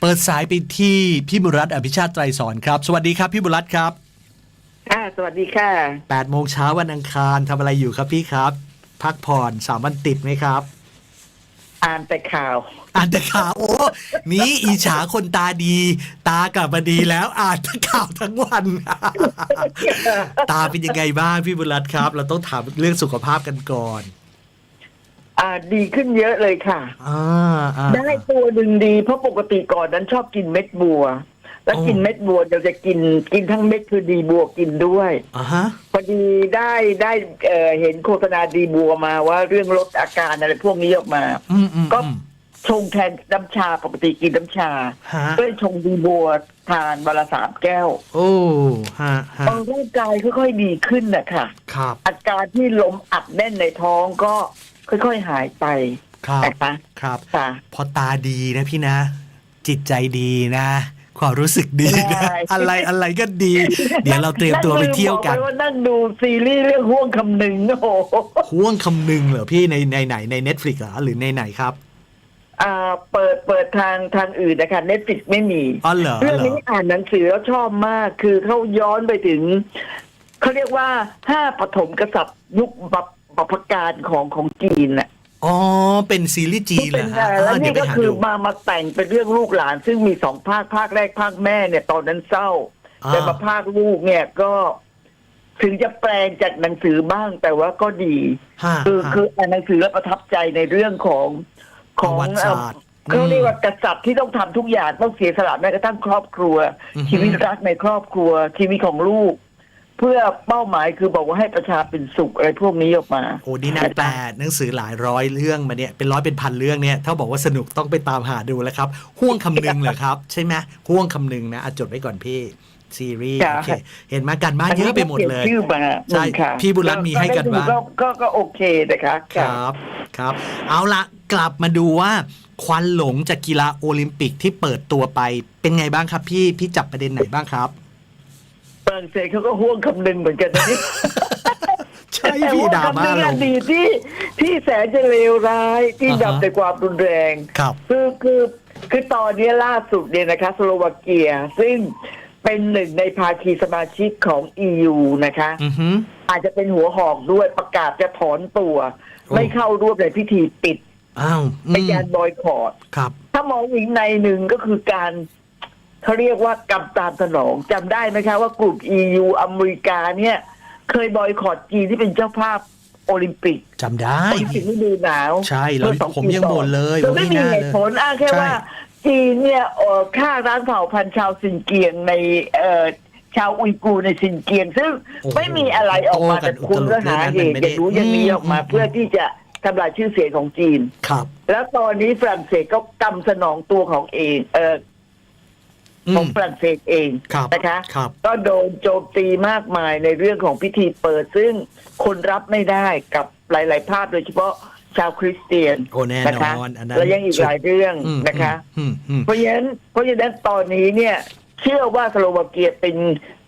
เปิดสายไปที่พี่บุรัตน์อภิชาติไตรสอนครับ สวัสดีครับพี่บุรัตน์ครับค่ะสวัสดีค่ะ8โมงเช้าวันอังคารทำอะไรอยู่ครับพี่ครับ พักผ่อนสามวันติดไหมครับ อ่านแต่ข่าว อ่านแต่ข่าวโอ้นี่อีฉาคนตาดี ตากลับมาดีแล้วอ่านแต่ข่าวทั้งวัน ตาเป็นยังไงบ้างพี่บุรัตน์ครับ เราต้องถามเรื่องสุขภาพกันก่อน อ่าดีขึ้นเยอะเลยค่ะ อ่าอ่าได้ตัวหนึ่งดีเพราะปกติก่อนนั้นชอบกินเม็ดบัว แล้วอ๋อกินเม็ดบัวเราจะกินกินทั้งเม็ดคือดีบัวกินด้วย อ่าฮะพอดีได้ได้เอ่อเห็นโฆษณาดีบัวมาว่าเรื่องลดอาการอะไรพวกนี้ออกมา อืมอืมก็ อืมชงแทนน้ำชาปกติกินน้ำชาฮะก็เลยชงดีบัวทานวันละสามแก้วโอ้ฮะฮะพอร่างกายค่อยๆดีขึ้นนะคะครับ อาการที่ลมอัดแน่นในท้องก็ ค่อยๆหายไปครับนะคะครับค่ะ พอตาดีนะพี่นะ จิตใจดีนะ ความรู้สึกดีนะใช่ อะไรอะไรก็ดี เดี๋ยวเราเตรียมตัวไปเที่ยวกันงลืมบอกไปว่านั่งดูซีรีส์เรื่องห่วงคำหนึ่งโอ้โหห่วงคำนึงเหรอพี่ในในไหนใน Netflix เหรอหรือในไหนครับ อ่าเปิดเปิดทางทางอื่นนะคะเน็ตฟิกไม่มี อ๋อเหรอเรื่องเหรนี้ออ่านหนังสือแล้วชอบมาก คือเขาย้อนไปถึง เขาเรียกว่าห้าปฐมกษัตริย์ยุคบัพ บัพการของของจีนน่ะอ๋อ เป็นซีรีส์จีนเหรเป็อนฮะไงแล้วอ่าเดี๋ยนี่วไปก็หาคือดูมามาแต่งเป็นเรื่องลูกหลาน ซึ่งมีสองภาคภาคแรกภาคแม่เนี่ย ตอนนั้นเศร้าอ่าแต่มาภาคลูกเนี่ยก็ ถึงจะแปลงจากหนังสือบ้างแต่ว่าก็ดีฮะคือฮะคืออ่านหนังสือแล้วประทับใจในเรื่องของของประวัติศาสตร์เอ่อเขาอืมเรียกว่ากษัตริย์ที่ต้องทำทุกอย่างต้องเสียสละแม้กระทั่งครอบครัวอือฮึชีวิตรักในครอบครัวชีวิตของลูก เพื่อเป้าหมายคือบอกว่าให้ประชาเป็นสุขอะไรพวกนี้ออกมาโอ้นี่นางแปลหนังสือหลายร้อยเรื่องมาเนี่ยเป็นร้อยเป็นพันเรื่องเนี่ยถ้าบอกว่าสนุกต้องไปตามหาดูแล้วครับห่วงคำนึงเหรอครับ ใช่ไหมห่วงคำนึงนะอะจดไว้ก่อนพี่ซีรีส์ค่ะโอเคเห็นไหมากันบ้านเยอะไปหมดเลยอันนี้ก็ปนชื่อมาใช่ค่ะพี่บุญรัตน์มีให้กันบ้างก็ก็ก็โอเคนะคะคค่ะรับครับ เอาละกลับมาดูว่า ควันหลงจากกีฬาโอลิมปิกที่เปิดตัวไปเป็นไงบ้างครับพี่พี่จับประเด็นไหนบ้างครับฝ รั่งเศสเขาก็ห่วงคำนึงเหมือนกันนะนี่ ใช่พี่ดราม่าแต่ลว่คำนึงงอดีตที่ที่แสนจะเลวร้ายที่อ่าฮะ ดับแต่ความรุนแรง ครับ คือคือคือตอนนี้ล่าสุดเนี่ยนะคะสโลวาเกีย ซึ่งเป็นหนึ่งในภาคีสมาชิกของ EU นะคะ อือฮึอาจจะเป็นหัวหอกด้วยประกาศจะถอนตัว โอ้ ไม่เข้าร่วมในพิธีปิดอ้าวอืเป็นมการบอยคอรดครับ ถ้ามองอีกในหนึ่งก็คือการ เขาเรียกว่ากำตามสนองจำได้ไหมคะว่ากลุ่ม EU อเมริกาเนี่ย เคยบอยคอรดจีนที่เป็นเจ้าภาพโอลิมปิกจำได้โอลิมปิกฤดูหนาวใช่เราเมื่อสอผมปียังก่อบ่นเลยคือว่าไม่ไม่มีน่าเหเลยตุผลอ้างแค่ใช่ว่า จีนเนี่ยเอ่อฆ่าร้างเผ่าพันธุ์ชาวซินเกียงในเอ่อชาวอุยกูร์ในซินเกียง ซึ่งโอ้โหไม่มีอะไรออกมาโต้กันแต่คุณอุตลุดก็หาเหตุเรื่องนั้นมันไม่ได้อย่างรู้อย่างนี้ออกมาอืมเพื่อที่จะทำลายชื่อเสียงของจีนครับ แล้วตอนนี้ฝรั่งเศสก็กำสนองตัวของเองเอออื ของมฝรั่งเศสเองครับนะคะครับก็โดนโจมตีมากมายในเรื่องของพิธีเปิด ซึ่งคนรับไม่ได้กับหลาย ๆ ภาพโดยเฉพาะชาวคริสเตียนโอ้แน่นะนคะอนอันนั้นแล้วยังอีกหลายเรื่องอืมนะคะอืมอืมเพราะฉะนั้นเพราะฉะนั้นตอนนี้เนี่ย เชื่อว่าสโลวาเกียเป็น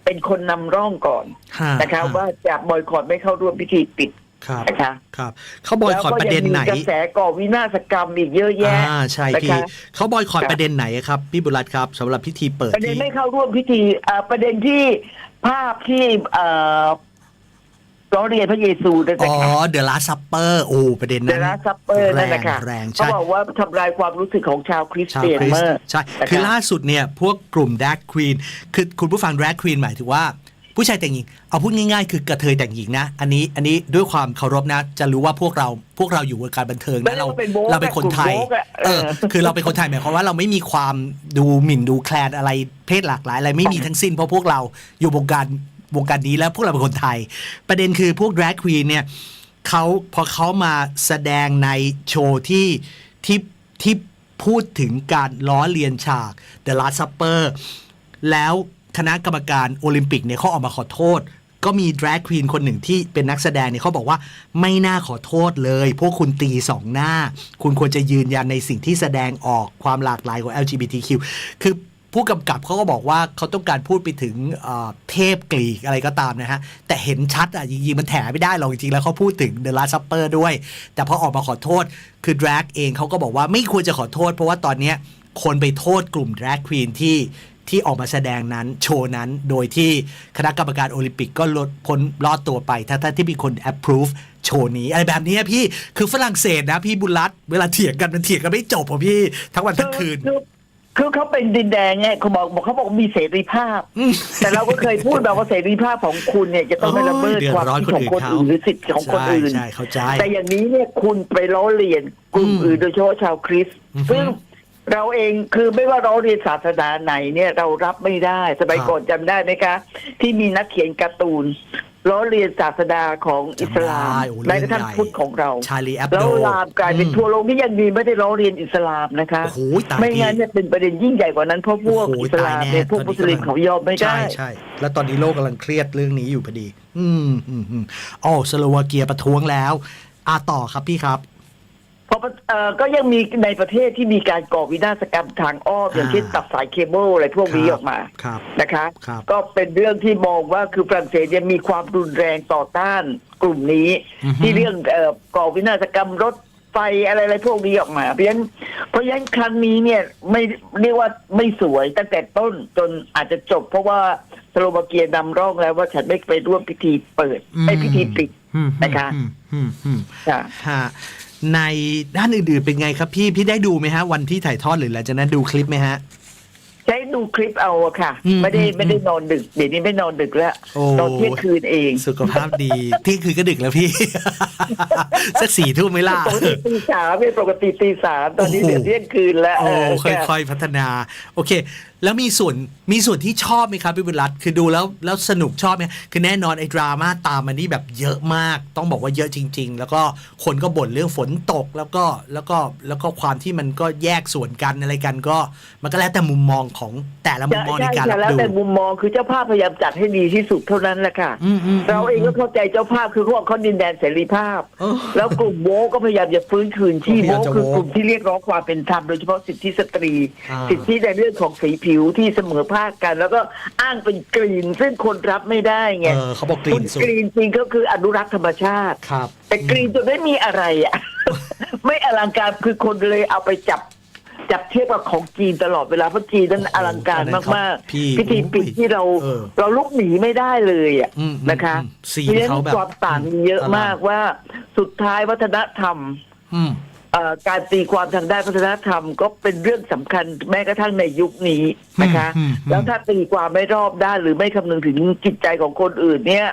เป็นคนนำร่องก่อนฮะนะคะฮะว่าจะบอยคอรดไม่เข้าร่วมพิธีปิด ครับนะคะครับเขาบอยคอรประเด็นไหนแล้วก็ยังมีกระแสก่อวินาศกรรมอีกเยอะแยะอ่าใช่นะพี่คะเขาบอยคอรค่ะประเด็นไหนครับ พี่บุรัตครับสำหรับพิธีเปิดประเด็นที่ไม่เข้าร่วมพิธีอ่าประเด็นที่ภาพที่เอ่อร้องเรียนพระเยซูนั่นอ๋นะอคะเดอะลาซัปเปอร์โอ้ประเด็นเดนั้นลัซัปเปอร์นั่นแรนะงคะแรงเขาใช่บอกว่าทำลายความรู้สึกของชาวคริสชาวเตียนคริสมากต์ใช่นะคะคือล่าสุดเนี่ยพวกกลุ่มแดกควีนคือคุณผู้ฟังแดกควีนหมายถึงว่า ผู้ชายแต่งหญิง เอาพูดง่ายๆ คือกระเทยแต่งหญิงนะ อันนี้อันนี้ด้วยความเคารพนะ จะรู้ว่าพวกเราพวกเราอยู่วงการบันเทิงไม่นะได้เราว่าเป็นโบ๊ทเราเป็นคนไทยกลุ่มโบ๊ทอะเออเออ คือเราเป็นคนไทยหมายความว่าเราไม่มีความดูหมิ่นดูแคลนอะไรเพศหลากหลายอะไรไม่มีทั้งสิ้นเพราะพวกเราอยู่วงการวงการนี้แล้วพวกเราเป็นคนไทย ประเด็นคือพวก drag queen เนี่ยเขาพอเขามาแสดงในโชว์ที่ที่ที่พูดถึงการล้อเลียนฉาก The Last Supper แล้ว คณะกรรมการโอลิมปิกเนี่ยเขาออกมาขอโทษ ก็มี drag queen คนหนึ่งที่เป็นนักแสดงเนี่ยเขาบอกว่าไม่น่าขอโทษเลย พวกคุณตีสองหน้า คุณควรจะยืนยันในสิ่งที่แสดงออกความหลากหลายของ LGBTQ คือผู้กำกับเขาก็บอกว่าเขาต้องการพูดไปถึงเทพกรีกอะไรก็ตามนะฮะ แต่เห็นชัดอะจริงๆมันแถไม่ได้หรอกจริงๆแล้วเขาพูดถึง The Last Supper ด้วย แต่พอออกมาขอโทษคือ drag เองเขาก็บอกว่าไม่ควรจะขอโทษ เพราะว่าตอนเนี้ยคนไปโทษกลุ่ม drag queen ที่ ที่ออกมาแสดงนั้นโชว์นั้น โดยที่คณะกรรมการโอลิมปิกก็ลดพ้นรอดตัวไปทั้งๆที่มีคน approve โชว์นี้อะไรแบบนี้พี่คือฝรั่งเศสนะพี่บุญรัตน์เวลาเถียงกันมันเถียงกันไม่จบอะพี่ทั้งวันทั้งคืนคือคือเขาเป็นดินแดงเนี่ยเขาบอกบอกเขาบอกมีเสรีภาพอืมแต่เราก็เคยพูดแบบว่าเสรีภาพของคุณเนี่ยจะต้องไม่ละเมิดโอ้ยเดือดความร้อนคิดของคคนนอื่นอื่นหรือสิทธิ์ของคนอื่นใช่ใช่เข้าใจแต่อย่างนี้เนี่ยคุณไปล้อเลียนกลุ่มอืมอื่นโดยเฉพาะชาวคริสต์อือฮึซึ่ง เราเองคือไม่ว่าเราเรียนศาสนาไหนเนี่ยเรารับไม่ได้สมัยครับก่อนจำได้ไหมคะ ที่มีนักเขียนการ์ตูนล้อเลียนศาสดาของอิสลามจำได้โอ้แม้กระทั่งเรื่องใหญ่พุทธของเราชาลีแอปแล้โดวลามกลายเป็นทั่วโลกนี่ยังดีไม่ได้ล้อเรียนอิสลามนะคะโอ้โหตายไม่พี่งั้นเนี่ยเป็นประเด็นยิ่งใหญ่กว่านั้นเพราะพวกโอ้โหอิสลามตายแน่เนี่ยพวกตอนนี้มุสลิมกำลังเขายอมไม่ได้ใช่ใช่แล้วตอนนี้โลกกำลังเครียดเรื่องนี้อยู่พอดี อืมอืมอืมอ๋อสโลวาเกียประท้วงแล้ว อาต่อครับพี่ครับเพราะเอ่อก็ยังมีในประเทศที่มีการก่อวินาศกรรมทางอ้อมอย่างเช่นอ่าตัดสายเคเบิลอะไรพวกนี้ครับออกมาครับนะคะ ครับก็เป็นเรื่องที่มองว่าคือฝรั่งเศสยังมีความรุนแรงต่อต้านกลุ่มนี้ อือฮึ ที่เรื่องเอ่อก่อวินาศกรรมรถไฟอะไรอะไรพวกนี้ออกมา เพราะฉะนั้นเพราะฉะนั้นครั้งนี้เนี่ยไม่เรียกว่าไม่สวยตั้งแต่ต้นจนอาจจะจบ เพราะว่าสโลวาเกียนำร่องแล้วว่าฉันไม่ไปร่วมพิธีเปิดไอ้พิธีปิด อืมนะคะ อืมอืมอืมค่ะ ฮะ ในด้านอื่นๆเป็นไงครับพี่พี่ได้ดูไหมฮะ วันที่ถ่ายทอดหรือหลังจากนั้นดูคลิปไหมฮะ ใช้ดูคลิปเอาอะค่ะ อืมไม่ได้อืมไม่ได้นอนดึก เดี๋ยวนี้ไม่นอนดึกแล้วโอ้ นอนเที่ยงคืนเองสุขภาพดี ที่คือก็ดึกแล้วพี่ สักสี่ทุ่มไหม่ล่ะ ปกติตีสามเป็นปกติตีสามตอนนี้โอ้โห เดี๋ยวเที่ยงคืนแล้วโอ้เออค่ค่ะอยๆพัฒนา โอเค แล้วมีส่วนมีส่วนที่ชอบไหมครับพี่บุญรัตน์คือดูแล้วแล้วสนุกชอบไหมคือแน่นอนไอ้ดราม่าตามมานี่แบบเยอะมาก ต้องบอกว่าเยอะจริง ๆ แล้วก็คนก็บ่นเรื่องฝนตกแล้วก็แล้วก็แล้วก็ความที่มันก็แยกส่วนกันอะไรกันก็ มันก็แล้วแต่มุมมองของแต่ละมุมมองในใช่การใช่รับแล้วดูแต่มุมมองคือเจ้าภาพพยายามจัดให้ดีที่สุดเท่านั้นแหละค่ะอืมอืมเราเองก็เข้าใจเจ้าภาพคือพวกเขาดินแดนเสรีภาพเออแล้วกลุ่มโวก็พยายามจะฟื้นคืนที่พยายามโวจะคือโวกลุ่มที่เรียกร้องความเป็นธรรมโดยเฉพาะสิทธิสตรีอ่าสิทธิในเรื่องของสีผิวที่เสมอภาคกัน แล้วก็อ้างเป็นกรีน ซึ่งคนรับไม่ได้ไงเออเขาบอกกลิ่คุนณสุดกรีนจริงก็คืออนุรักษ์ธรรมชาติ ครับ แต่กรีนจนไม่มีอะไรอะ ไม่อลังการคือคนเลยเอาไปจับจับเทียบกับของจีนตลอดเวลาเพราะจีนนั้นโอ้โหอลังการอันนั้นมากครับพี่ๆพิธีปิดที่เราเออเราลุกหนีไม่ได้เลยอะอืมอืมนะคะอืมซีนเพราะฉะนั้เขานแบบความต่างมีเยอะอลังมากว่าสุดท้ายวัฒนธรรมอืมเอ่อ การตีความทางด้านวัฒนธรรมก็เป็นเรื่องสำคัญแม้กระทั่งในยุคนี้นะคะอืมอืมแล้วถ้าตีความไม่รอบด้านหรือไม่คำนึงถึงจิตใจของคนอื่นเนี่ย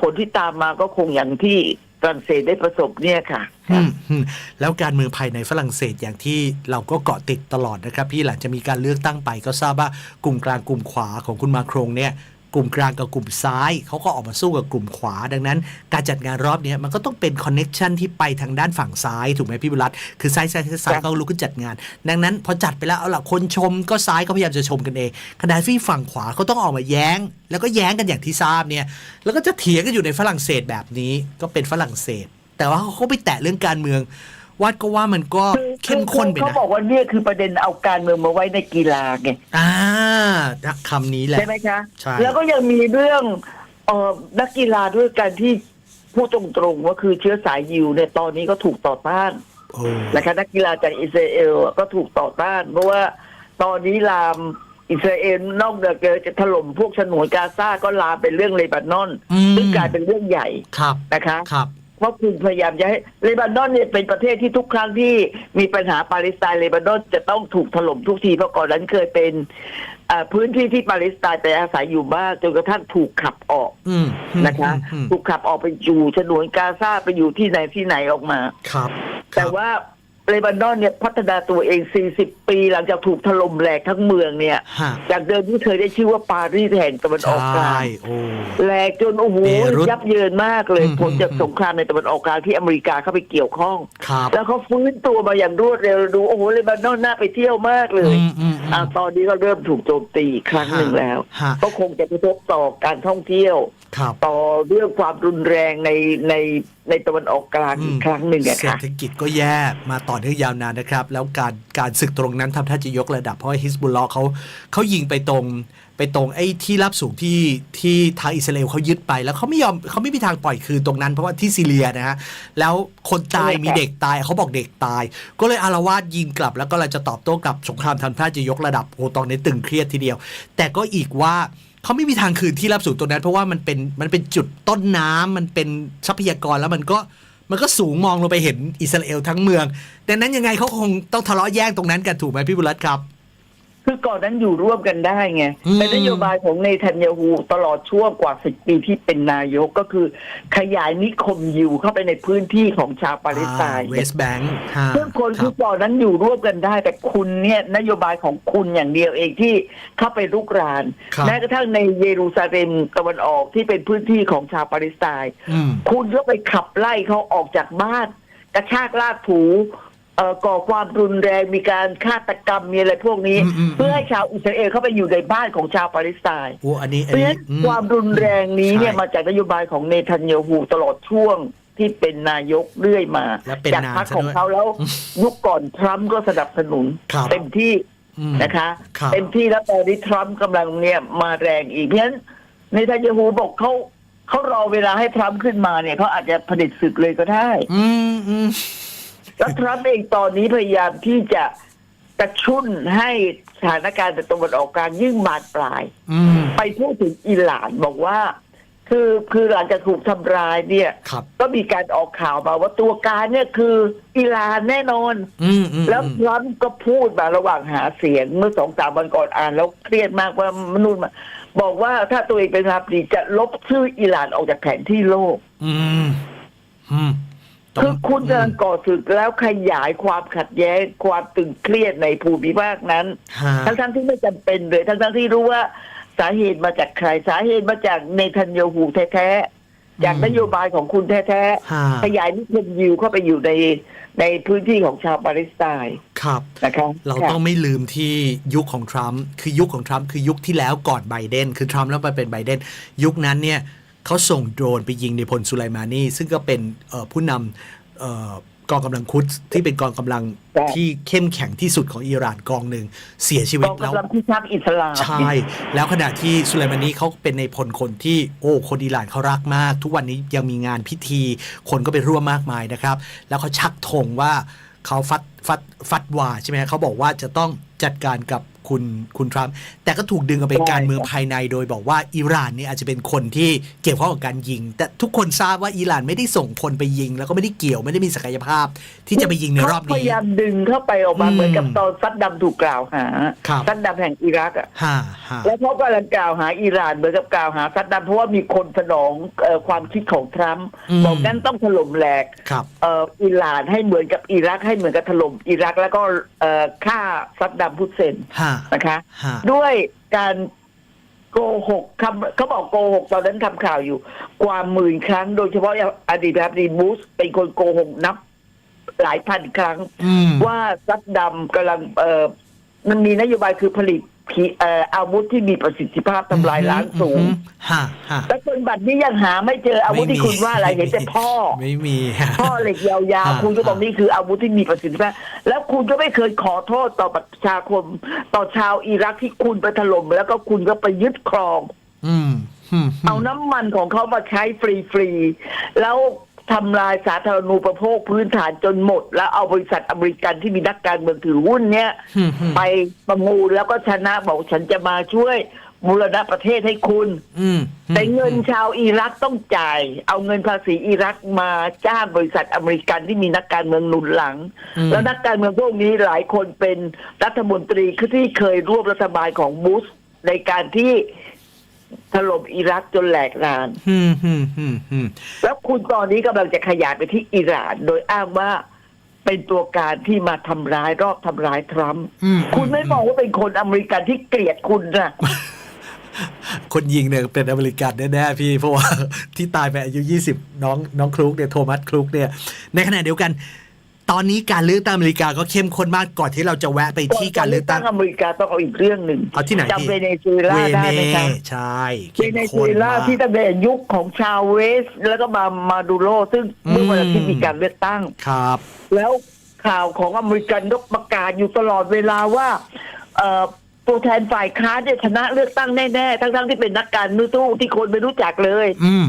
ผลที่ตามมาก็คงอย่างที่ฝรั่งเศสได้ประสบเนี่ยค่ะอืมอืมแล้วการเมืองภายในฝรั่งเศสอย่างที่เราก็เกาะติดตลอดนะครับ พี่หลังจะมีการเลือกตั้งไปก็ทราบว่ากลุ่มกลางกลุ่มขวาของคุณมาโครงเนี่ย กลุ่มกลางกับกลุ่มซ้ายเขาก็ออกมาสู้กับกลุ่มขวา ดังนั้น การจัดงานรอบเนี้ยมันก็ต้องเป็นคอนเน็ชันที่ไปทางด้านฝั่งซ้ายถูกไหมพี่บุรัตน์คือซ้ายซ้ายซ้ายซ้ายครับเขาลุกขึ้นจัดงาน ดังนั้น พอจัดไปแล้วเอาล่ะคนชมก็ซ้ายก็พยายามจะชมกันเองขณะที่ฝั่งขวาเขาต้องออกมาแย้ง แล้วก็แย้งกันอย่างที่ทราบเนี่ยแล้วก็จะเถียงกันอยู่ในฝรั่งเศสแบบนี้ก็เป็นฝรั่งเศส แต่ว่าเขาก็ไปแตะเรื่องการเมืองวัดก็ว่ามันก็คือ เข้มข้นไปเขานะบอกว่าเนี่ยคือประเด็นเอาการเมืองมาไว้ในกีฬาไงอ่าคำนี้แหละ ใช่ไหมคะ ใช่ แล้วก็ยังมีเรื่องเออนักกีฬาด้วยกันที่พูดตรงๆว่าคือเชื้อสายยิวเนี่ยตอนนี้ก็ถูกต่อต้านโอ้นะคะนักกีฬาจากอิสราเอลก็ถูกต่อต้าน เพราะว่าตอนนี้ลามอิสราเอลนอกจากจะถล่มพวกฉนวนกาซาก็ลามเป็นเรื่องเลบานอนอืมซึ่งกลายเป็นเรื่องใหญ่ครับนะคะ ครับ เพราะคุณพยายามจะให้เลบานอนเนี่ยเป็นประเทศที่ทุกครั้งที่มีปัญหาปาเลสไตน์เลบานอนจะต้องถูกถล่มทุกทีเพราะก่อนนั้นเคยเป็นอ่าพื้นที่ที่ปาเลสไตน์ไปอาศัยอยู่มากจนกระทั่งถูกขับออกอืมนะคะอืมถูกขับออกไปอยู่ฉนวนกาซาไปอยู่ที่ไหนที่ไหนออกมาครับแต่ว่า เลบานอนเนี่ยพัฒนาตัวเอง 40 ปีหลังจากถูกถล่มแหลกทั้งเมืองเนี่ย ฮะ จากเดิมที่เคยได้ชื่อว่าปารีสแห่งตะวันออกกลาใช่งโอ้ แหลกจนโอ้โหเบรุตยับเยินมากเลย อืมผลจากสงครามในตะวันออกกลางที่อเมริกาเข้าไปเกี่ยวข้อง ครับแล้วเขาฟื้นตัวมาอย่างรวดเร็วดูโอ้โหเลบานอนน่าไปเที่ยวมากเลยอืมอืมอืมอ่าตอนนี้ก็เริ่มถูกโจมตีอีกครั้งหนึ่งแล้วฮะ ก็คงจะกระทบต่อการท่องเที่ยว ครับ ต่อเรื่องความรุนแรงในในในตะวันออกกลางอืมอีกครั้งหนึ่งอะเศรษค่ะ ฐกิจก็แย่มาต่อเนื่องยาวนานนะครับ แล้วการการศึกตรงนั้นทำท่าจะยกระดับเพราะว่าฮิสบุลลอเขาเขายิงไปตรงไปตรงไอ้ที่รับสูงที่ที่ทางอิสราเอลเขายึดไป แล้วเขาไม่ยอมเขาไม่มีทางปล่อยคืนตรงนั้นเพราะว่าที่ซีเรียนะฮะแล้วคนตายใช่ค่ะ มีเด็กตายเขาบอกเด็กตาย ก็เลยอารวาสยิงกลับ แล้วก็เลยจะตอบโต้กลับสงครามทำท่าจะยกระดับโอ้ตอนนี้ตึงเครียดทีเดียว แต่ก็อีกว่า เขาไม่มีทางคืนที่รับสูงตรงนั้น เพราะว่ามันเป็นมันเป็นจุดต้นน้ำมันเป็นทรัพยากรแล้วมันก็มันก็สูงมองลงไปเห็นอิสราเอลทั้งเมือง ดังนั้นยังไงเขาคงต้องทะเลาะแย่งตรงนั้นกันถูกไหมพี่บุรัตครับ คือก่อนนั้นอยู่ร่วมกันได้ไงอืมเป็นนโยบายของเนทันยาฮูตลอดช่วงกว่าสิบปีที่เป็นนายกก็คือ ขยายนิคมยิวเข้าไปในพื้นที่ของชาวปาเลสไตน์ เวสต์แบงค์ซึ่งคนคือก่อนนั้นอยู่ร่วมกันได้ แต่คุณเนี่ยนโยบายของคุณอย่างเดียวเองที่เข้าไปลุกรานครับแม้กระทั่งในเยรูซาเล็มตะวันออกที่เป็นพื้นที่ของชาวปาเลสไตน์ อืม คุณก็ไปขับไล่เขาออกจากบ้าน กระชากลากถู เอ่อก่อความรุนแรงมีการฆาตกรรมมีอะไรพวกนี้อืมอืม เพื่อให้ชาวอิสราเอลเข้าไปอยู่ในบ้านของชาวปาเลสไตน์โอ้อันนี้เพอันราะฉะนี้นั้นอืมความรุนแรงนี้เนี่ยใช่มาจากนโยบายของเนทันยาฮูตลอดช่วงที่เป็นนายกเรื่อยมา และเป็นจากนานพรรคซะของด้วยเขาแล้วอืมยุคก่อนทรัมป์ก็สนับสนุนครับ เต็มที่ อืม นะคะครับเต็มที่แล้วตอนนี้ทรัมป์กำลังเนี่ยมาแรงอีกเพราะฉะนั้นเนทันยาฮูบอกเขาเขารอเวลาให้ทรัมป์ขึ้นมาเนี่ยเขาอาจจะเผด็จศึกเลยก็ได้ อืมอืม แล้วทรัมป์เองตอนนี้พยายามที่จะกระชุ่นให้สถานการณ์ในตะวันออกกลางยิ่งบานปลาย อืม ไปพูดถึงอิหร่านบอกว่า คือคือหลังจากถูกทำร้ายเนี่ย ครับ ก็มีการออกข่าวมาว่าตัวการเนี่ยคืออิหร่านแน่นอน อืมอืมแล้วทรัมป์ก็พูดมาระหว่างหาเสียงเมื่อสองสามวันก่อนอ่านแล้วเครียดมากว่ามนุษย์มาบอกว่าถ้าตัวเองเป็นประธานาธิบดีจะลบชื่ออิหร่านออกจากแผนที่โลก อืมอืมต้ง คือคุณกำลังก่อศึกแล้วขยายความขัดแย้งความตึงเครียดในภูมิภาคนั้นฮะทั้งทั้งๆที่ไม่จำเป็นเลยทั้งทั้งๆที่รู้ว่าสาเหตุมาจากใครสาเหตุมาจากเนทันยาฮูแท้ๆจากนโยบายของคุณแท้ฮะๆขยายนิคมยิวเข้าไปอยู่ในในพื้นที่ของชาวปาเลสไตน์ครับนะคะเราต้องไม่ลืมที่ยุคของทรัมป์คือยุคของทรัมป์คือยุคที่แล้วก่อนไบเดน คือทรัมป์แล้วไปเป็นไบเดน ยุคนั้นเนี่ย เขาส่งโดรนไปยิงในพลสุไลมานีซึ่งก็เป็นเอ่อผู้นำเอ่อกองกำลังคุดที่เป็นกองกำลังที่เข้มแข็งที่สุดของอิหร่านกองหนึ่งเสียชีวิกตองแล้วกำลังพิทักษ์อิสลามใช่แล้วขณะที่สุไลมานีเขาเป็นในพลคนที่โอ้คนอิหร่านเขารักมาก ทุกวันนี้ยังมีงานพิธี คนก็ไปร่วมมากมายนะครับ แล้วเขาชักธงว่าเขาฟัดฟัดฟัดวาใช่ไหมเขาบอกว่าจะต้องจัดการกับ คุณคุณทรัมป์แต่ก็ถูกดึงเอาไปการเมืองภายในโดยบอกว่าอิหร่านเนี่ยอาจจะเป็นคนที่เกี่ยวข้องกับการยิง แต่ทุกคนทราบว่าอิหร่านไม่ได้ส่งคนไปยิง แล้วก็ไม่ได้เกี่ยวไม่ได้มีศักยภาพ ที่จะไปยิงในรอบเขาพนี้ยายามดึงเข้าไปออกมาอืมเหมือนกับตอนซัดดัมถูกกล่าวหาครับซัดดัมแห่งอิรักอะฮ่าฮ่าแล้วเขากำลังกล่าวหาอิหร่านเหมือนกับกล่าวหาซัดดัมเพราะว่ามีคนสนองเอ่อความคิดของทรัมป์บอกนั้นต้องถล่มแหลกครับเอ่ออิหร่านให้เหมือนกับอิรักให้เหมือนกับถล่มอิรักแล้วก็เอ่อฆ่าซัดดัมฮุสเซนฮ่านะคะฮ่าด้วยการโกหกคำเขาบอกโกหกตอนนั้นทำข่าวอยู่กว่าหมื่นครั้ง โดยเฉพาะอดีตประธานาธิบดีบูชเป็นคนโกหกนับ หลายพันครั้งอืมว่าซัดดำกำลังเอ่อมันมีนโยบายคือผลิต ขีเอ่ออาวุธที่มีประสิทธิภาพทำลายล้างสูงอืมฮ่าฮ่าและจนบัดนี้ยังหาไม่เจออาวุธที่คุณว่าอะไรเห็นแต่พ่อ ไม่มีพ่อเหล็กยาวฮะๆคุณก็บอกนี่คืออาวุธที่มีประสิทธิภาพ แล้วคุณก็ไม่เคยขอโทษต่อประชาคม ต่อชาวอิรักที่คุณไปถล่มแล้วก็คุณก็ไปยึดครอง อืมอืมเอาน้ำมันของเขามาใช้ฟรีๆ แล้ว ทำลายสาธารณูปโภคพื้นฐานจนหมด แล้วเอาบริษัทอเมริกันที่มีนักการเมืองถือหุ้นเนี้ยอืมอืมไปประมูลแล้วก็ชนะบอกฉันจะมาช่วยมูรณะประเทศให้คุณอืมแต่เงินชาวอิรักต้องจ่าย เอาเงินภาษีอิรักมาจ้างบริษัทอเมริกันที่มีนักการเมืองหนุนหลังอืมแล้วนักการเมืองพวกนี้หลายคนเป็นรัฐมนตรีที่เคยร่วมรัฐบาลของบุชในการที่ ถล่มอิรักจนแหลกลาน อืมอืมอืมอืมแล้วคุณตอนนี้กำลังจะขยายไปที่อิหร่าน โดยอ้างว่าเป็นตัวการที่มาทำร้ายรอบทำร้ายทรัมป์อืมคุณไม่มองว่าเป็นคนอเมริกันที่เกลียดคุณนะคนยิงเนี่ยเป็นอเมริกันแน่ๆพี่เพราะว่าที่ตายไปอายุ 20 น้องน้องคลุกเนี่ยโทมัสคลุกเนี่ยในขณะเดียวกัน ตอนนี้การเลือกตั้งอเมริกาก็เข้มข้นมากก่อนที่เราจะแวะไปที่การเลือกตั้งอเมริกาต้องเอาอีกเรื่องหนึ่งเอาที่ไหนพี่จำเวเนซุเอลาได้ไหมครับใช่เวเข้มเนซุข้นเอลามากที่ตั้งแต่ยุคของชาวเวส แล้วก็มามาดูโรซึ่งเมื่อวันอาทิตย์มีการเลือกตั้งครับ แล้วข่าวของอเมริกันยกประกาศอยู่ตลอดเวลาว่าเอ่อตัวแทนฝ่ายค้านเนี่ยชนะเลือกตั้งแน่ๆทั้งๆที่เป็นนักการเมืองตู้ที่คนไม่รู้จักเลย อืม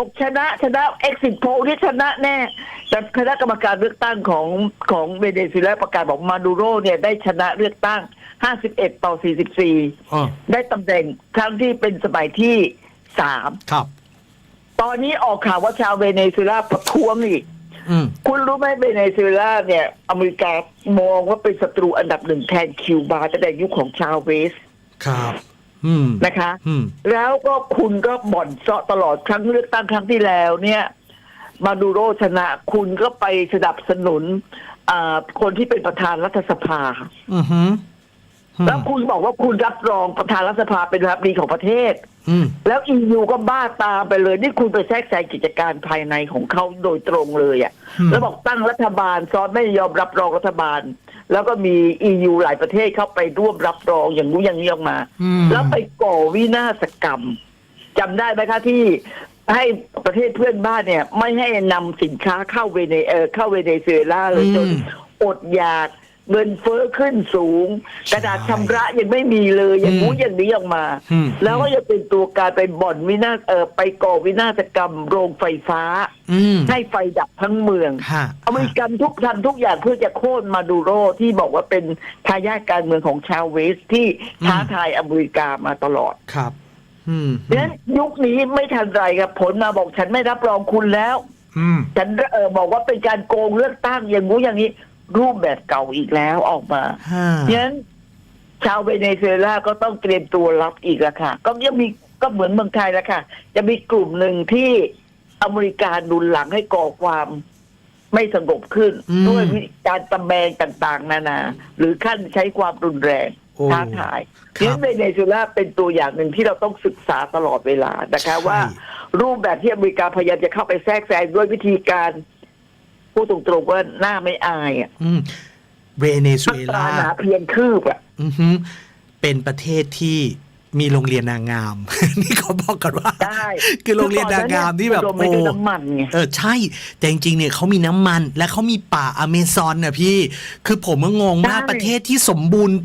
บอกชนะชนะเอ็กซิสโพที่ชนะแน่ แต่คณะกรรมการเลือกตั้งของของเวเนซุเอลาประกาศบอกมาดูโรเนี่ยได้ชนะเลือกตั้ง 51 ต่อ 44อ๋อได้ตำแหน่งครั้งที่เป็นสมัยที่สามครับ ตอนนี้ออกข่าวว่าชาวเวเนซุเอลาประท้วงอีกอืมคุณรู้ไหมเวเนซุเอลาเนี่ย อเมริกามองว่าเป็นศัตรูอันดับหนึ่งแทนคิวบาตั้งแต่ยุคของชาวเวสครับอืม นะคะอืมแล้วก็คุณก็บ่อนเซาะตลอดครั้งเลือกตั้งครั้งที่แล้วเนี่ยมาดูโรชนะ คุณก็ไปสนับสนุนอ่าคนที่เป็นประธานรัฐสภาอือหืออืมแล้วคุณบอกว่าคุณรับรองประธานรัฐสภาเป็นรัฐมนตรีของประเทศอืมแล้วอียูก็บ้าตามไปเลย นี่คุณไปแทรกแซงกิจการภายในของเขาโดยตรงเลยอะ่ะอืมแล้วบอกตั้งรัฐบาลซ้อนไม่ยอมรับรองรัฐบาล แล้วก็มีอียูหลายประเทศเข้าไปร่วมรับรองอย่างนู้นอย่างนี้ออกมาอืมแล้วไปก่อวินาศกรรมจำได้ไหมคะที่ให้ประเทศเพื่อนบ้านเนี่ย ไม่ให้นำสินค้าเข้าเวเนเออเข้าเวเนซุเอลาเลยจนอืมอดอยาก เงินเฟ้อขึ้นสูงใช่กระดาษชำระยังไม่มีเลย อย่างนู้นอืมอย่างนี้ออกมาอืมแล้วก็จะเป็นตัวการไปบ่อนวินาศเออไปก่อวินาศกรรมโรงไฟฟ้าอืมให้ไฟดับทั้งเมืองฮะอเมริกันทุกทำทุกอย่างเพื่อจะโค่นมาดูโรที่บอกว่าเป็นทายาทการเมืองของชาวเวสที่ท้าทายอเมริกามาตลอดครับอืมเพราะฉะนั้นยุคนี้ไม่ทันไรครับผลมาบอกฉันไม่รับรองคุณแล้วอืมฉันเออบอกว่าเป็นการโกงเลือกตั้งอย่างงู้อย่างนี้ รูปแบบเก่าอีกแล้วออกมาฮะเพราะฉะนั้นชาวเวเนซุเอลาก็ต้องเตรียมตัวรับอีกแล้วค่ะ ก็ยังมีก็เหมือนเมืองไทยแล้วค่ะ จะมีกลุ่มหนึ่งที่อเมริกาดุลหลังให้ก่อความไม่สงบขึ้นอืมด้วยวิธีการตะแบงต่างๆ นานา หรือขั้นใช้ความรุนแรงโอ้ท้าทายคเพราะรัฉะบนั้นเวเนซุเอลาเป็นตัวอย่างหนึ่งที่เราต้องศึกษาตลอดเวลานะคะใช่ว่ารูปแบบที่อเมริกาพยายามจะเข้าไปแทรกแซงด้วยวิธีการ พูดตรงๆว่าหน้าไม่อายอะอืมเวเนซุมาเอตราลาหนาเพียงคืบอะ อือหือเป็นประเทศที่มีโรงเรียนนางงาม นี่เขาบอกกันว่า ได้คือโรงเรียนนางงามที่แบบโอ้ โอ้น้ำมันไง เออใช่ แต่จริงๆเนี่ยเขามีน้ำมันและเขามีป่าอเมซอนนะพี่ คือผมก็งงมากใช่ ประเทศที่สมบูรณ์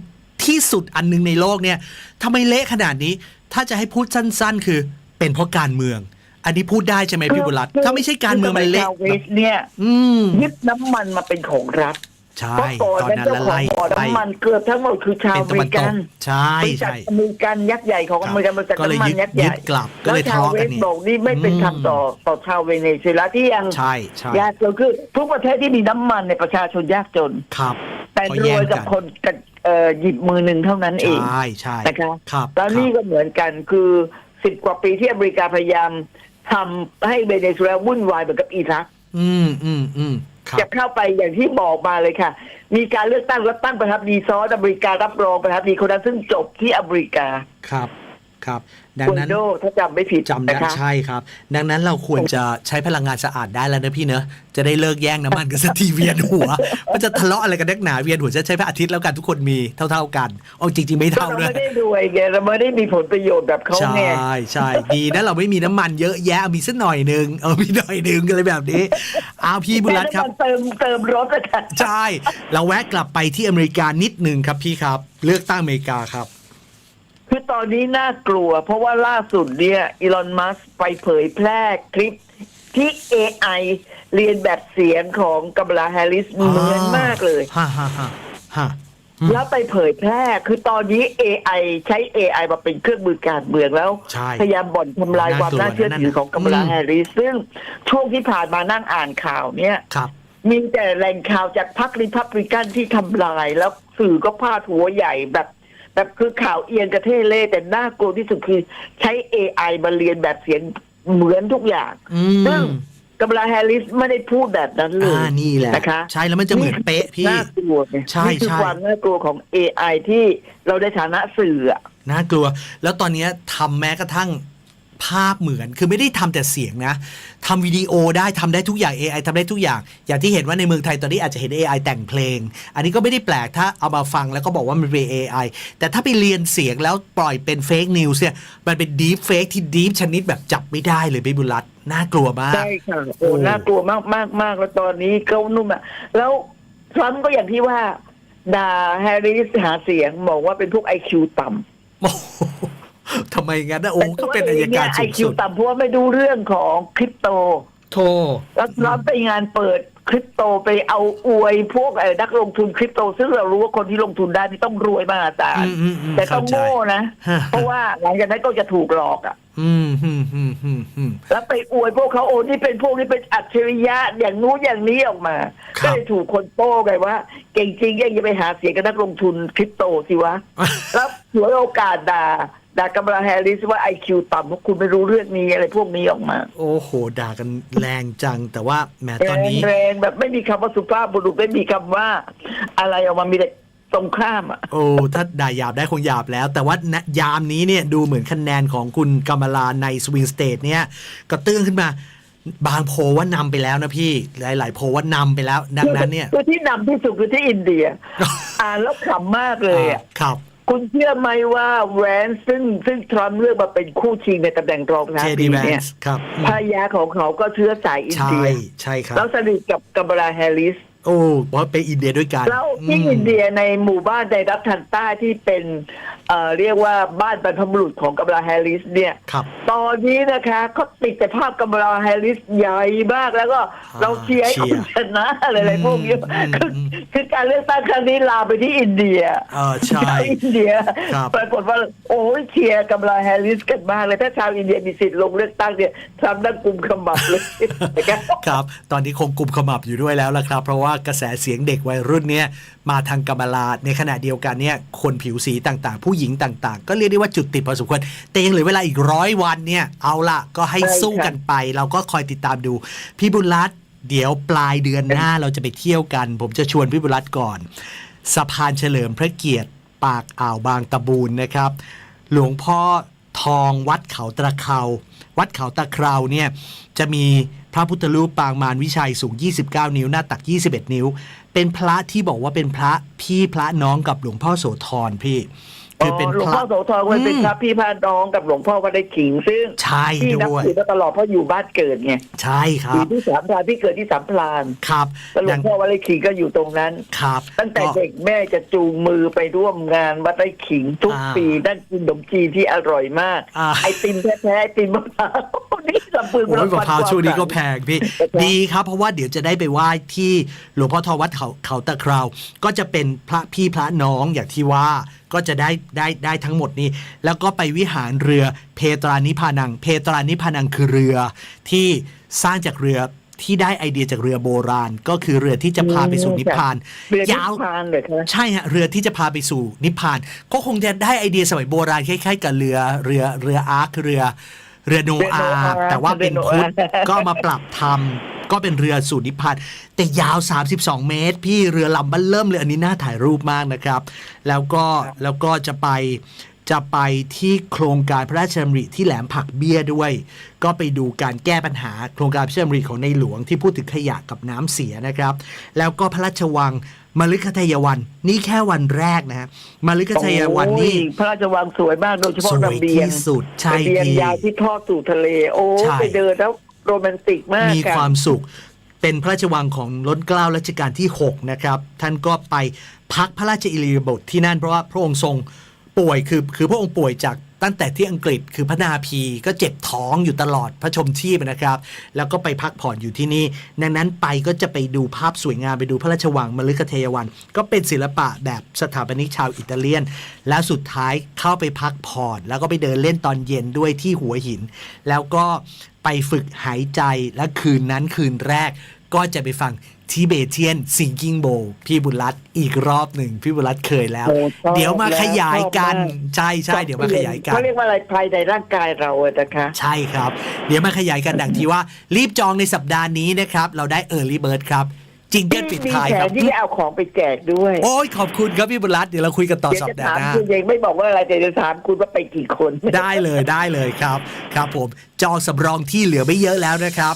ที่สุดอันหนึงในโลกเนี่ยทำไมเละขนาดนี้ ถ้าจะให้พูดสั้น ๆ คือเป็นเพราะการเมือง อันนี้พูดได้ใช่ไหมพี่บุรัตน์ถ้าไม่ใช่การเมืองมันเละชาวเวสเนี่ยอืมยึดน้ำมันมาเป็นของรัฐใช่เพราะก่อนตอนนั้นนั้นเจ้าละของไล่บ่อไล่น้ำมันเกือบทั้งหมดคือชาวเป็นอตะเมวันตกริกันใช่บริษัทใช่อเมริกันยักษ์ใหญ่ของครับอเมริกันบริษัทก็เลยน้ำมันยึดยักษ์ใหยึญ่ดกลับก็เลยแวทะเลาะกันชวนี่วสบอกนี่ไม่เป็นธรรมต่อต่อชาวเวเนซุเอลาที่ยังใช่ใช่ยากจนคือ ทุกประเทศที่มีน้ำมันในยประชาชนยากจนครับ แต่เขารแย่วยงกักับคนกับเอ่อหยิบมือหนึ่งเท่านั้นเองใช่ใช่นะคะครับแล้วนี่ครับก็เหมือนกันคือสิบกว่าปีที่อเมริกาพยายาม ทำให้เวเนซุเอลาวุ่นวายเหมือนกับอิรักอืมอืมอืมครับจะเข้าไปอย่างที่บอกมาเลยค่ะ มีการเลือกตั้งแล้วตั้งประธานาธิบดีซ้อนอเมริการับรองประธานาธิบดีคนนั้นซึ่งจบที่อเมริกาครับ ครับ ดังกุนนั้น โดถ้าจำไม่ผิดจำได้นะคะ ใช่ครับ ดังนั้นเราควรจะใช้พลังงานสะอาดได้แล้วนะพี่เนอะจะได้เลิกแย่งน้ำมันกันสักทีเวียนหัว มันจะทะเลาะอะไรกันนักหนาเวียนหัวจะใช้พระอาทิตย์แล้วกันทุกคนมีเท่า ๆกันเอาจริง ๆ ไม่ก็เท่าเราด้วย ไม่ได้รวยไงเราไม่ได้มีผลประโยชน์แบบเขาใช่ไงใช่ดีนะเราไม่มีน้ำมันเยอะแยะมีสักหน่อยหนึ่งเออมีหน่อยหนึ่งอะไรแบบนี้เอาพี่บุรัตครับแค่น้ำมันเติมเติมรถอะค่ะ ใช่ เราแวะกลับไปที่อเมริกานิดหนึ่งครับพี่ครับ เลือกตั้งอเมริกาครับ คือตอนนี้น่ากลัว เพราะว่าล่าสุดเนี่ยอีลอนมัสไปเผยแพร่คลิปที่ AI เรียนแบบเสียงของกัมลาแฮร์ริสเหมือนมากเลย ฮ่าฮ่าฮ่าฮ่าอืมแล้วไปเผยแพร่ คือตอนนี้ AI ใช้ AI มาเป็นเครื่องมือการเมืองแล้ว ใช่พยายามบ่อนทำลายความน่าเชื่อถือของกัมลาอืม แฮร์ริส ซึ่งช่วงที่ผ่านมานั่งอ่านข่าวเนี่ย ครับ มีแต่แหล่งข่าวจากพรรคริพับลิกันที่ทำลาย แล้วสื่อก็พาดหัวใหญ่แบบ แบบคือข่าวเอียงกระเทเล่แต่น่ากลัวที่สุดคือใช้ AI มาเรียนแบบเสียงเหมือนทุกอย่างอืซึ่งมกัมลาแฮร์ริสไม่ได้พูดแบบนั้นเลยอ่านี่แหละนะคะ ใช่แล้วมันจะเหมือนเป๊ะพี่ น่ากลัวไงใช่นี่คือใช่ ความน่ากลัวของ AI ที่เราได้ฐานะสื่ออะ น่ากลัว แล้วตอนเนี้ยทำแม้กระทั่ง ภาพเหมือนคือไม่ได้ทำแต่เสียงนะทำวิดีโอได้ทำได้ทุกอย่าง AI ทำได้ทุกอย่าง อย่างที่เห็นว่าในเมืองไทยตอนนี้อาจจะเห็น AI แต่งเพลง อันนี้ก็ไม่ได้แปลกถ้าเอามาฟังแล้วก็บอกว่ามันเป็น AI แต่ถ้าไปเรียนเสียงแล้วปล่อยเป็นเฟกนิวส์เนี่ยมันเป็นดีฟเฟกที่ดีฟชนิดแบบจับไม่ได้เลยพี่บุญรัตน์น่ากลัวมากใช่ค่ะโอ้โอ้น่ากลัวมากมากมากแล้วตอนนี้เขานุ่มอะแล้วทรัมป์ก็อย่างที่ว่าด่าแฮร์ริสหาเสียงบอกว่าเป็นพวกไอคิวต่ำโอ้โห ทำไมงั้นนะโอ้ก็เป็นอายการไอสูงคิสุวดต่ำเพราะว่าไม่ดูเรื่องของคริปโต โทแล้วทรัมป์ไปงานเปิดคริปโตไปเอาอวยพวกเอ่อนักลงทุนคริปโต ซึ่งเรารู้ว่าคนที่ลงทุนได้นี่ต้องรวยมหาศาลอืมอืมอืมแต่ต้องเข้าใจ โง่นะ ฮะเพราะว่าหลังจากนั้นก็จะถูกหลอกอะ อืมอืมอืมอืมอืม แล้วไปอวยพวกเขาโอ้นี่เป็นพวกนี้เป็นอัจฉริยะอย่างนู้นอย่างนี้ออกมา ครับก็เลยถูกคนโป้ไงว่า เก่งจริงยังจะไปหาเสียงกับนักลงทุนคริปโตสิวะ แล้วฉวยโอกาสด่า ด่ากำลังแฮร์ริสว่าไอคิวต่ำเพราะคุณไม่รู้เรื่องนี้อะไรพวกนี้ออกมา โอ้โห ด่ากันแรงจังแต่ว่าแหมตอนนี้แรงๆแบบไม่มีคำว่าสุภาพบุรุษไม่มีคำว่า อะไรออกมามีแต่ตรงข้ามอะโอ้ถ้าด่าหยาบได้คงหยาบแล้ว แต่ว่าณยามนี้เนี่ยดูเหมือนคะแนนของคุณกำมลาในสวิงสเตทเนี่ยก็ตื้นขึ้นมาบางโพลว่านำไปแล้วนะพี่ หลาย ๆ โพลว่านำไปแล้ว ดังนั้นเนี่ยคือที่นำที่สุดคือที่อินเดีย อ่านแล้วขำมากเลยอะครับ คุณเชื่อไหมว่าแวนซึ่งซึ่งทรัมป์เลือกมาเป็นคู่ชิงในตำแหน่งรองประธาเจนาธิบดีดีแวเนี่ยนส์ครับอืมภรรยาของเขาก็เชื้อสายอินใช่เดียใช่ครับ แล้วสนิทกับกัมบราแฮร์ริส โอ้เพราะไปอินเดียด้วยกันแล้วที่ม อินเดียในหมู่บ้านในรัฐทันต้าที่เป็น เอ่อเรียกว่าบ้านบรรพบุรุษของกัมบราแฮร์ริสเนี่ย ครับ ตอนนี้นะคะเขาติดแต่ภาพกัมบราแฮร์ริสใหญ่มากแล้วก็เราเชียร์ให้เชีคุยณร์ชนะอะไรอะไรพวกนี้อืมคืออืม คือการเลือกตั้งครั้งนี้ลามไปที่อินเดีย เออใช่ ชาวอินเดียครับ ปรากฏว่า โอ้ยเชียร์กัมบราแฮร์ริสกันมากเลย ถ้าชาวอินเดียมีสิทธิ์ลงเลือกตั้งเนี่ยทรัมป์นั่งกุมขมับเลยครับ ตอนนี้คงกลุ่มขมับอยู่ด้วยแล้วละครับ เพราะว่ากระแสเสียงเด็กวัยรุ่นเนี่ย มาทางกำมลาในขณะเดียวกันเนี่ยคนผิวสีต่างๆ ผู้หญิงต่างๆ ก็เรียกได้ว่าจุดติดพอสมควรแต่ยังเหลือเวลาอีกร้อยวันเนี่ยเอาละก็ให้สู้กันไป เราก็คอยติดตามดู พี่บุญรัตน์เดี๋ยวปลายเดือนหน้าเราจะไปเที่ยวกัน ผมจะชวนพี่บุญรัตน์ก่อน สะพานเฉลิมพระเกียรติปากอ่าวบางตะบูนนะครับ หลวงพ่อทองวัดเขาตะเคราวัดเขาตะเคราเนี่ยจะมี พระพุทธรูปปางมารวิชัยสูง 29 นิ้ว หน้าตัก 21 นิ้ว เป็นพระที่บอกว่าเป็นพระพี่พระน้องกับหลวงพ่อโสธรพี่คือเป็นหลวงพพ่ระอโสธรมันเป็นอืมพระพี่พระน้องกับหลวงพ่อวัดไร่ขิงซึ่งใช่ที่นับด้วยถือมาตลอดเพราะอยู่บ้านเกิดไงใช่คอรัยู่บที่สามพรานพี่เกิดที่สามพรานครับแล้วหลวงพ่อวัดไร่ขิงก็อยู่ตรงนั้นครับ ตั้งแต่ก็เด็กแม่จะจูงมือไปร่วมงานวัดไร่ขิงทุกอ่าปีนั่งกินขนมจีนที่อร่อยมากอ่าไอติมแท้ๆไอติมมะพร้าว นี่ลำพึงโอ้ยมะพร้าวช่วงนี้ก็แพงพี่ครับดีครับ เพราะว่าเดี๋ยวจะได้ไปไหว้ที่หลวงพ่อทองวัดเขาเขาตะเคราวก็จะเป็นพระพี่พระน้องอย่างที่ว่าก็จะได้ได้ได้ทั้งหมดนี้ แล้วก็ไปวิหารเรือเพตรานิพานัง เพตรานิพานังคือเรือ ที่สร้างจากเรือที่ได้ไอเดียจากเรือโบราณ ก็คือเรือที่จะพาไปสู่นิพพานเรือนิยาวพพานเลยครับใช่ฮะเรือที่จะพาไปสู่นิพพาน ก็คงจะได้ไอเดียสมัยโบราณคล้ายๆกับเรือเรือเรืออาร์คเรือ เรือโนอาเรือโนอาห์ห์แต่ว่าเป็นเรือโนพุทธอาห์ก็มาปรับทำก็เป็นเรือสู่นิพพานแต่ยาว 32 เมตร พี่เรือลำบันเริ่มเลยอันนี้น่าถ่ายรูปมากนะครับ แล้วก็แล้วก็จะไปจะไปที่โครงการพระราชดำริที่แหลมผักเบี้ยด้วย ก็ไปดูการแก้ปัญหาโครงการพระราชดำริของในหลวงที่พูดถึงขยะกับน้ำเสียนะครับ แล้วก็พระราชวัง มฤคทายวัน นี่แค่วันแรกนะฮะมฤคทายวันนี่ โอ้ยพระราชวังสวยมากโดยเฉพาะสวยระเบียงที่สุดใช่ระเบียงพี่ยาวที่ทอดสู่ทะเล โอ้ใช่ ไปเดินแล้วโรแมนติกมากมีค่ะความสุข เป็นพระราชวังของล้นเกล้ารัชกาลที่ 6 นะครับ ท่านก็ไปพักพระราชอิริยาบถที่นั่นเพราะว่าพระองค์ทรงป่วยคือคือพระองค์ป่วยจาก ตั้งแต่ที่อังกฤษคือพระนาพีก็เจ็บท้องอยู่ตลอดพระชมชีพนะครับ แล้วก็ไปพักผ่อนอยู่ที่นี่ ดังนั้นไปก็จะไปดูภาพสวยงามไปดูพระราชวังมฤคเทยวัน ก็เป็นศิลปะแบบสถาปนิกชาวอิตาเลียน แล้วสุดท้ายเข้าไปพักผ่อน แล้วก็ไปเดินเล่นตอนเย็นด้วยที่หัวหิน แล้วก็ไปฝึกหายใจและคืนนั้นคืนแรกก็จะไปฟัง ทิเบเทียนซิงกิ้งโบพี่บุญรัตน์อีกรอบหนึ่งพี่บุญรัตน์เคยแล้วโอ้ชอบเดี๋ยวมาขยายกันชอบมากใช่ใช่เดี๋ยวมาขยายกันเขาเรียกว่าอะไรภายในร่างกายเราอะนะคะใช่ครับ เดี๋ยวมาขยายกันดังที่ว่า รีบจองในสัปดาห์นี้นะครับ เราได้ Early Bird ครับจิงเกิลปิดท้ายมีแผครันบที่จะเอาของไปแจกด้วย โอ้ยขอบคุณครับพี่บุญรัตน์เดี๋ยวเราคุยกันต่อเดี๋ยวสัปจะดาถาห์มหน้าคุณเองไม่บอกว่าอะไรแต่จะถามคุณว่าไปกี่คน ได้เลยได้เลยครับ ครับผมจองสำรองที่เหลือไม่เยอะแล้วนะครับ